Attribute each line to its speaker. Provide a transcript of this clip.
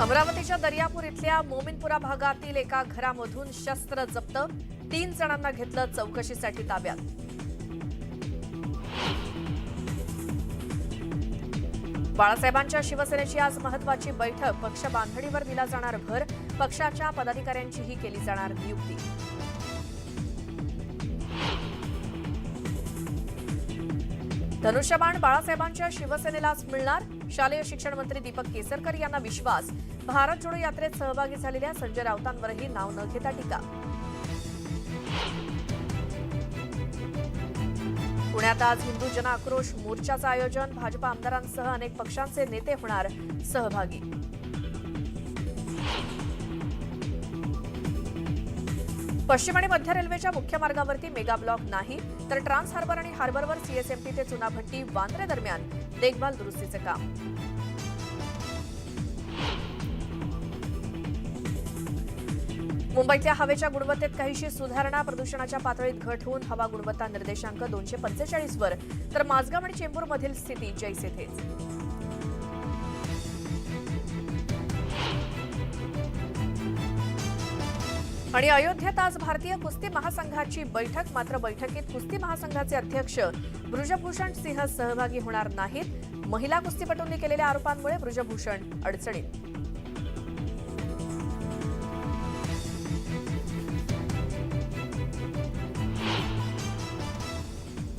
Speaker 1: अमरावतीच्या दर्यापूर इथल्या मोमिनपुरा भागातील एका घरामधून शस्त्र जप्त. तीन जणांना घेतलं चौकशीसाठी ताब्यात. बाळासाहेबांच्या शिवसेनेची आज महत्वाची बैठक. पक्ष बांधणीवर दिला जाणार भर पक्षाच्या पदाधिकाऱ्यांचीही केली जाणार नियुक्ती. धनुष्यबाण बाळासाहेबांच्या शिवसेनेलाच मिळणार? शालेय शिक्षण मंत्री दीपक केसरकर यांना विश्वास. भारत जोडो यात्रेत सहभागी झालेल्या संजय राऊतांवरही नाव न घेता टीका. पुण्यात आज हिंदू जन आक्रोश मोर्चाचं आयोजन. भाजपा आमदारांसह अनेक पक्षांचे नेते होणार सहभागी. पश्चिम आणि मध्य रेल्वेच्या मुख्य मार्गावरती मेगा ब्लॉक नाही तर ट्रान्स हार्बर आणि हार्बरवर सीएसएमटी ते चुनाभट्टी वांद्रे दरम्यान देखभाल दुरुस्तीचे काम. मुंबईतल्या हवेच्या गुणवत्तेत काहीशी सुधारणा प्रदूषणाच्या पातळीत घट होऊन हवा गुणवत्ता निर्देशांक दोनशे पंचेचाळीसवर तर माझगाव आणि चेंबूरमधील स्थिती जैसे थेच आणि अयोध्येत आज भारतीय कुस्ती महासंघाची बैठक. मात्र बैठकीत कुस्ती महासंघाचे अध्यक्ष ब्रुजभूषण सिंह सहभागी होणार नाहीत. महिला कुस्तीपटूंनी केलेल्या आरोपांमुळे ब्रुजभूषण अडचणीत.